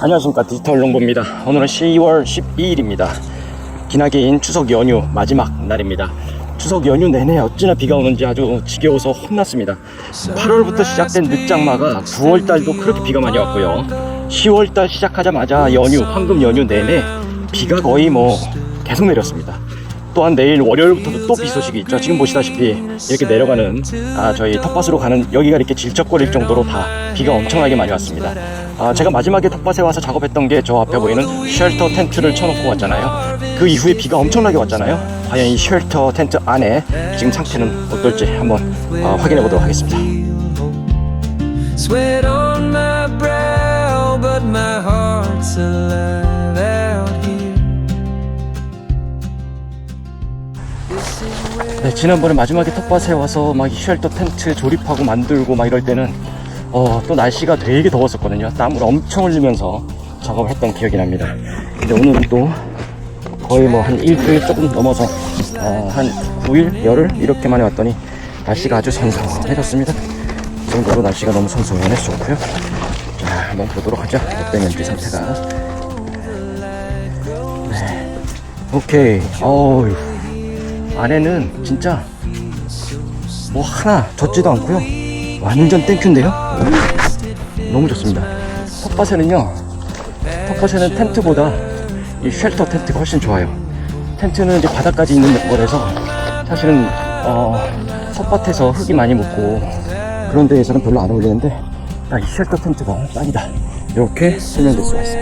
안녕하십니까. 디지털 농부입니다. 오늘은 10월 12일입니다. 기나긴 추석 연휴 마지막 날입니다. 추석 연휴 내내 어찌나 비가 오는지 아주 지겨워서 혼났습니다. 8월부터 시작된 늦장마가 9월달도 그렇게 비가 많이 왔고요. 10월달 시작하자마자 연휴 황금 연휴 내내 비가 거의 뭐 계속 내렸습니다. 또한 내일 월요일부터도 또 비 소식이 있죠. 지금 보시다시피 이렇게 내려가는 아, 저희 텃밭으로 가는 여기가 이렇게 질척거릴 정도로 다 비가 엄청나게 많이 왔습니다. 아, 제가 마지막에 텃밭에 와서 작업했던 게 저 앞에 보이는 쉘터 텐트를 쳐놓고 왔잖아요. 그 이후에 비가 엄청나게 왔잖아요. 과연 이 쉘터 텐트 안에 지금 상태는 어떨지 한번 아, 확인해 보도록 하겠습니다. Sweat on my brow, but my heart's alive out here. 네, 지난번에 마지막에 텃밭에 와서 막이 쉘터 텐트 조립하고 만들고 막 이럴 때는 어, 또 날씨가 되게 더웠었거든요. 땀을 엄청 흘리면서 작업을 했던 기억이 납니다. 근데 오늘은 또 거의 뭐 한 일주일 조금 넘어서 어, 한 9일, 열흘 이렇게 만에 왔더니 날씨가 아주 선선해졌습니다. 이 정도로 날씨가 너무 선선해서 좋고요. 자, 한번 보도록 하죠. 롯데면지 상태가. 네. 오케이. 어우. 안에는 진짜 뭐 하나 젖지도 않고요. 완전 땡큐인데요. 너무 좋습니다. 텃밭에는요. 텃밭에는 텐트보다 이 쉘터 텐트가 훨씬 좋아요. 텐트는 이제 바닥까지 있는 거라서 사실은 어, 텃밭에서 흙이 많이 묻고 그런 데에서는 별로 안 어울리는데 딱 이 쉘터 텐트가 딱이다. 이렇게 설명될 수가 있어요.